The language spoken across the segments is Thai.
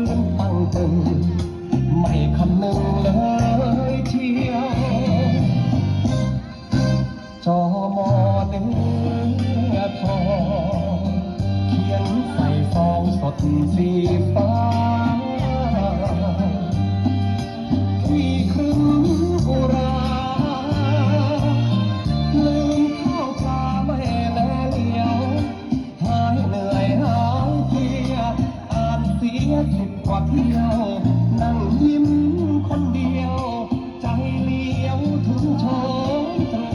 งมั่งตึงไม่คำนึงเลยเที่ยวจอมอเนื้อทอเขียนใส่ฟองสดสีฟ้า สียสิบกว่าเที่ยว นั่งยิ้มคนเดียว ใจเลี้ยวถึงโชมตรู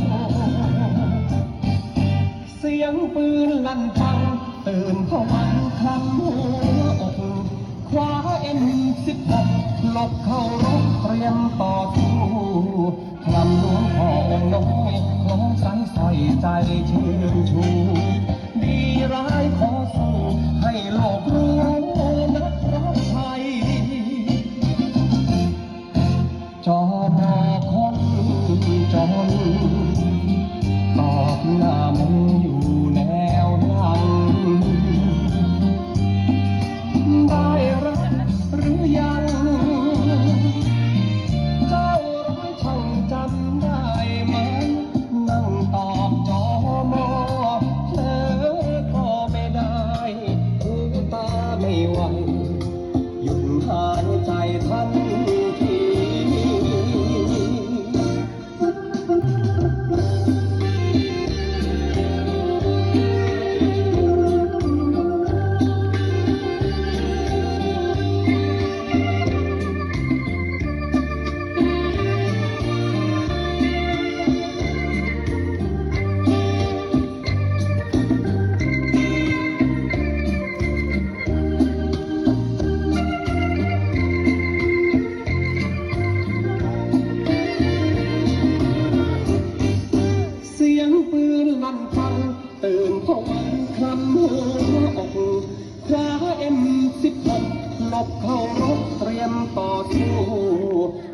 เสียงปืนลั่นฟัง ตื่นพวันคลำหัวอกคว้าเอ็มสิบหกหลบเข้ารบเตรียมต่อสู้คลำหลวงพ่อองค์น้อยคล้องใสใส่ใจเชื่นชู ดีร้ายขอสู้ให้โลกรู้ บเข้ารบเตรียมต่อสู้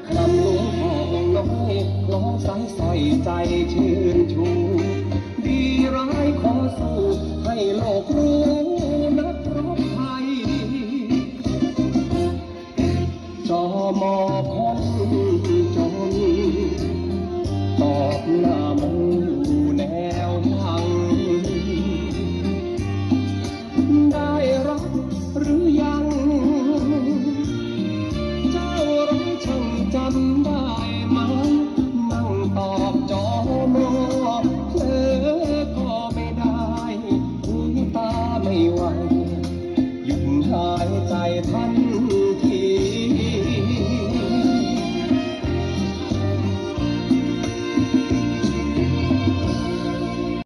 คลำหลวงพ่อองน้อยคล้องสใสใจชื่นชู ดีร้ายขอสู้ให้โลกรู้ำได้ไหมนั่งตอบจอมอเธอก็ไม่ได้หูตาไม่ไหวหยุดหายใจทัน